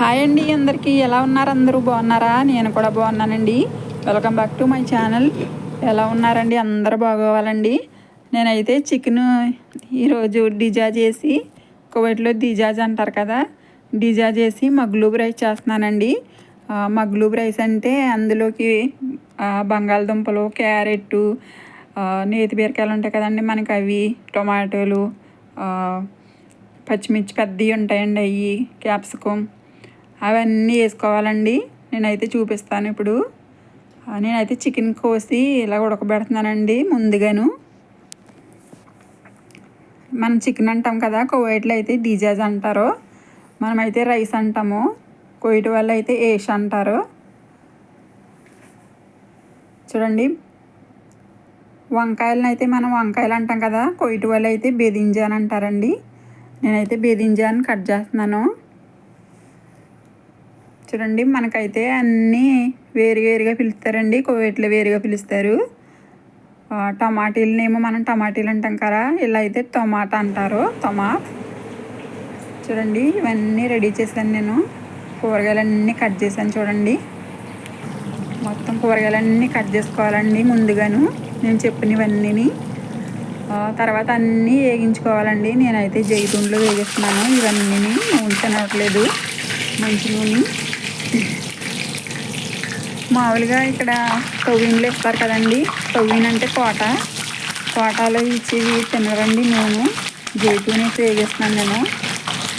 Hi అండి అందరికీ. ఎలా ఉన్నారు అందరూ? బాగున్నారా? నేను కూడా బాగున్నానండి. Welcome back to my channel ఎలా ఉన్నారండి? అందరూ బాగోవాలండి. నేనైతే చికెన్ ఈరోజు డిజా చేసి కువైట్లో డిజాజ్ అంటారు కదా డిజా చేసి మగ్లూబ్ రైస్ చేస్తున్నానండి. మగ్లూబ్ రైస్ అంటే అందులోకి బంగాళదుంపలు క్యారెట్టు నేతి బీరకాయలు ఉంటాయి కదండి మనకి అవి టొమాటోలు పచ్చిమిర్చి పెద్దవి ఉంటాయండి అవి క్యాప్సికమ్ అవన్నీ వేసుకోవాలండి. నేనైతే చూపిస్తాను ఇప్పుడు. నేనైతే చికెన్ కోసి ఇలా ఉడకబెడుతున్నానండి ముందుగాను. మనం చికెన్ అంటాం కదా కువైట్లో అయితే డిజాజ్ అంటారు. మనమైతే రైస్ అంటాము. కోయిట్ వల్ల అయితే ఏష్ అంటారు. చూడండి. వంకాయలను అయితే మనం వంకాయలు అంటాం కదా కోయిట్ వల్ల అయితే బేదింజా అని అంటారండి. నేనైతే బేదింజా అని కట్ చేస్తున్నాను. చూడండి మనకైతే అన్నీ వేరు వేరుగా పిలుస్తారండి. కోవేట్లో వేరుగా పిలుస్తారు. టమాటీలనేమో మనం టమాటీలు అంటాం కదా ఇలా అయితే టొమాటో అంటారు. టొమాట్ చూడండి ఇవన్నీ రెడీ చేశాను నేను. కూరగాయలన్నీ కట్ చేశాను చూడండి. మొత్తం కూరగాయలన్నీ కట్ చేసుకోవాలండి ముందుగాను. నేను చెప్పినవన్నీ తర్వాత అన్నీ వేగించుకోవాలండి. నేనైతే జైతుండ్లో వేగిస్తున్నాను. ఇవన్నీ నూనె తినట్లేదు మంచి నూనె. మామూలుగా ఇక్కడ తవ్వీన్లు ఇస్తారు కదండి. తవ్వీన్ అంటే కోట. కోటాలో ఇచ్చేవి తినరండి నూనె జైతూన్ వేగిస్తున్నాను నేను.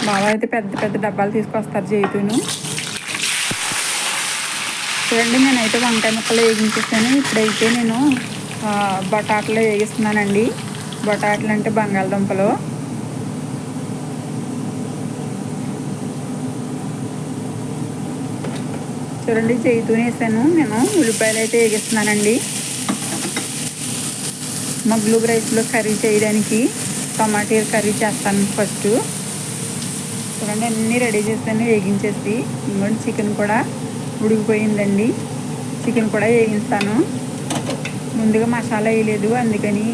బాగా అయితే పెద్ద పెద్ద డబ్బాలు తీసుకొస్తారు జైతూను. చూడండి నేనైతే వంకాయ ముక్కలు వేగించేసాను. ఇప్పుడైతే నేను బొటాటలు వేగిస్తున్నానండి. బొటాటలు అంటే బంగాళదుంపలు. చూడండి జైతూన్ వేసాను. నేను ఉల్లిపాయలు అయితే వేగిస్తున్నానండి మగ్గులు రైస్లో కర్రీ చేయడానికి టమాటా కర్రీ చేస్తాను ఫస్ట్. చూడండి అన్నీ రెడీ చేస్తాను వేగించేసి. ఇంకోటి చికెన్ కూడా ఉడికిపోయిందండి. చికెన్ కూడా వేగిస్తాను. ముందుగా మసాలా వేయలేదు అందుకని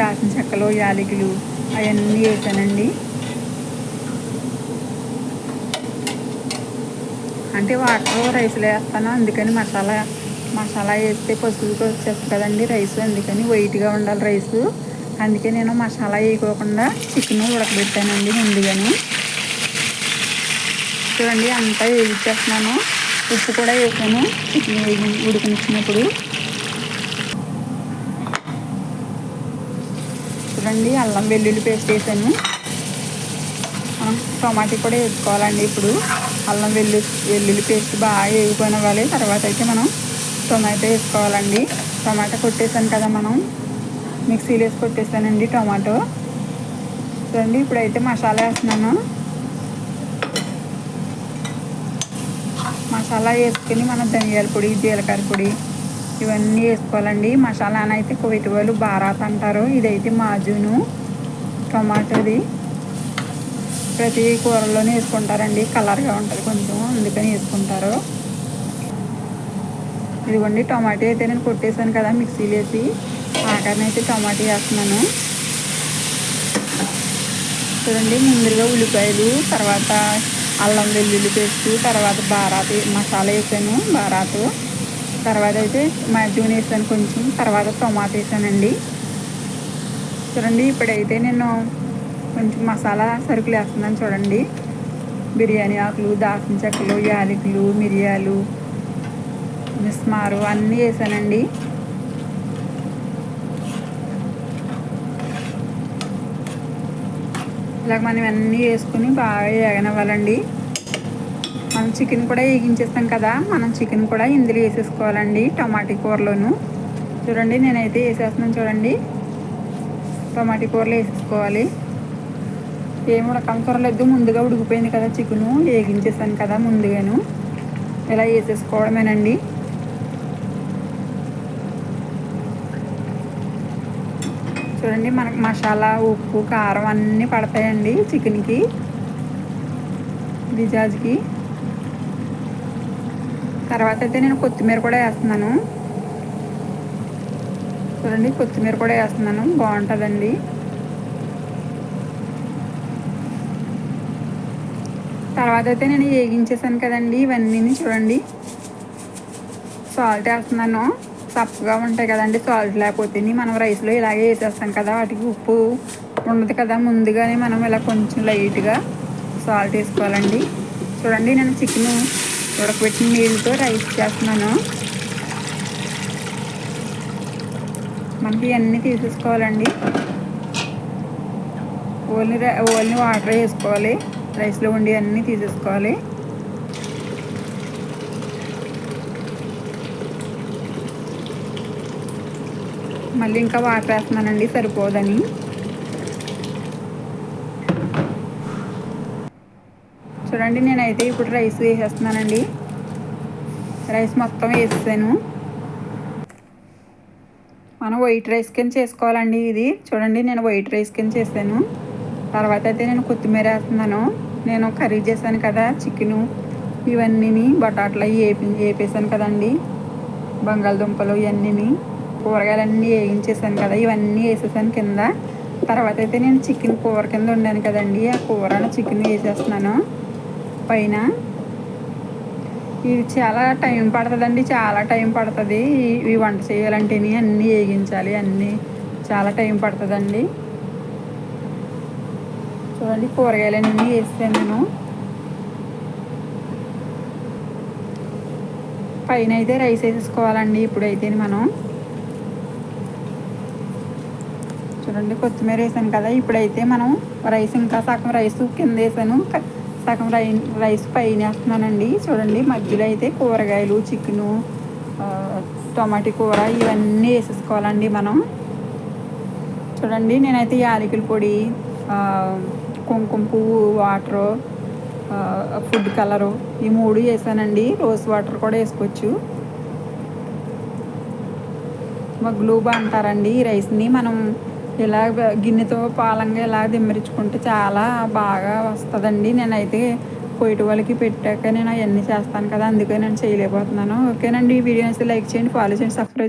దాసిన చెక్కలు యాలకులు అవన్నీ వేసానండి. అంటే వాటర్ రైస్లో వేస్తాను. అందుకని మసాలా మసాలా వేస్తే పసుపుకి వచ్చేస్తుంది కదండి రైస్. అందుకని వైట్గా ఉండాలి రైస్. అందుకే నేను మసాలా వేయకోకుండా చికెన్ ఉడకబెట్టానండి ముందుగానే. చూడండి అంతా వేయించేస్తున్నాను. ఉప్పు కూడా వేసాను. చికెన్ వేగి ఉడికించినప్పుడు. చూడండి అల్లం వెల్లుల్లి పేస్ట్ వేసాను. మనం టమాటా కూడా వేసుకోవాలండి ఇప్పుడు. అల్లం వెల్లు వెల్లుల్లి పేస్ట్ బాగా వేగిపోయినవ్వాలి తర్వాత అయితే మనం టొమాటో వేసుకోవాలండి. టమాటా కొట్టేసాను కదా మనం. మిక్సీలో వేసి కొట్టేసానండి టమాటో. చూడండి ఇప్పుడైతే మసాలా వేస్తున్నాను. మసాలా వేసుకుని మనం ధనియాల పొడి జీలకర్ర పొడి ఇవన్నీ వేసుకోవాలండి. మసాలా అయితే కువైట్ వాళ్ళు బారాత్ అంటారు. ఇదైతే మాజూను టమాటోది. ప్రతి కూరలోనే వేసుకుంటారండి. కలర్గా ఉంటుంది కొంచెం అందుకని వేసుకుంటారు. ఇదిగోండి టమాటా అయితే నేను కొట్టేశాను కదా మిక్సీలో వేసి ఆఖరిని అయితే టమాటా వేస్తున్నాను. చూడండి ముందుగా ఉల్లిపాయలు తర్వాత అల్లం వెల్లుల్లి పేస్ట్ తర్వాత బారాత్ మసాలా వేసాను బారాత్. తర్వాత అయితే మజ్జిగ వేసాను కొంచెం తర్వాత టమాటా వేసానండి. చూడండి ఇప్పుడైతే నేను కొంచెం మసాలా సరుకులు వేస్తున్నాను చూడండి. బిర్యానీ ఆకులు దాల్చిన చెక్కలు యాలకులు మిరియాలు మిస్మారు అన్నీ వేసానండి. ఇలాగ మనం అన్నీ వేసుకుని బాగా ఎగనివ్వాలండి మనం చికెన్ కూడా వేగించేస్తాం కదా మనం చికెన్ కూడా ఇందులో వేసేసుకోవాలండి టమాటీ కూరలోను. చూడండి నేనైతే వేసేస్తున్నాను చూడండి. టమాటీ కూరలు వేసేసుకోవాలి. ఏం త్వరలేదు ముందుగా ఉడికిపోయింది కదా చికెను. వేగించేసాను కదా ముందుగాను. ఇలా వేసేసుకోవడమేనండి. చూడండి మనకు మసాలా ఉప్పు కారం అన్నీ పడతాయండి చికెన్కి బిజాజ్కి. తర్వాత అయితే నేను కొత్తిమీర కూడా వేస్తున్నాను. చూడండి కొత్తిమీర కూడా వేస్తున్నాను. బాగుంటుందండి. తర్వాత అయితే నేను వేగించేసాను కదండి ఇవన్నీ చూడండి. సాల్ట్ వేస్తున్నాను. సప్పగా ఉంటాయి కదండి సాల్ట్ లేకపోతే మనం రైస్లో ఇలాగే వేసేస్తాం కదా వాటికి ఉప్పు ఉండదు కదా ముందుగానే మనం ఇలా కొంచెం లైట్గా సాల్ట్ వేసుకోవాలండి. చూడండి నేను చికెన్ ఉడకబెట్టిన నీళ్ళతో రైస్ చేస్తున్నాను. మనకి ఇవన్నీ తీసేసుకోవాలండి. ఓన్లీ ఓన్లీ వాటర్ వేసుకోవాలి. రైస్లో ఉండి అన్నీ తీసేసుకోవాలి. మళ్ళీ ఇంకా వాటర్ వేస్తున్నానండి సరిపోదని. చూడండి నేనైతే ఇప్పుడు రైస్ వేసేస్తున్నానండి. రైస్ మొత్తం వేసాను మనం వైట్ రైస్ కింద చేసుకోవాలండి ఇది. చూడండి నేను వైట్ రైస్ కింద చేశాను తర్వాత అయితే నేను కొత్తిమీర వేస్తున్నాను. నేను కర్రీ చేశాను కదా చికెను ఇవన్నీ బటాట్లు అవి వేపి వేపేసాను కదండి. బంగాళదుంపలు ఇవన్నీ కూరగాయలన్నీ వేయించేసాను కదా ఇవన్నీ వేసేసాను కింద. తర్వాత అయితే నేను చికెన్ కూర కింద ఉండాను కదండి. ఆ కూర చికెన్ వేసేస్తున్నాను. పైన ఇది చాలా టైం పడుతుందండి చాలా టైం పడుతుంది. ఈ వంట చేయాలంటే అన్నీ వేగించాలి అన్నీ. చాలా టైం పడుతుందండి. చూడండి కూరగాయలన్నీ వేసాను నేను. పైన అయితే రైస్ వేసేసుకోవాలండి ఇప్పుడైతే మనం. చూడండి కొత్తిమీర వేసాను కదా. ఇప్పుడైతే మనం రైస్ ఇంకా సగం రైస్ కింద వేసాను. సగం రై రైస్ పైన వేస్తున్నానండి. చూడండి మధ్యలో అయితే కూరగాయలు చికెను టమాటీ కూర ఇవన్నీ వేసేసుకోవాలండి మనం. చూడండి నేనైతే యాలకుల పొడి కుంకుమ పువ్వు వాటరు ఫుడ్ కలరు ఈ మూడు వేసానండి. రోజ్ వాటర్ కూడా వేసుకోవచ్చు. మగ్లూబా అంటారండి ఈ రైస్ని. మనం ఇలా గిన్నెతో పాలంగా ఇలా దిమ్మరించుకుంటే చాలా బాగా వస్తుందండి. నేనైతే పొయ్యి వాళ్ళకి పెట్టాక నేను అవన్నీ చేస్తాను కదా అందుకే నేను చేయలేకపోతున్నాను. ఓకేనండి. ఈ వీడియోస్ లైక్ చేయండి ఫాలో చేయండి సబ్స్క్రైబ్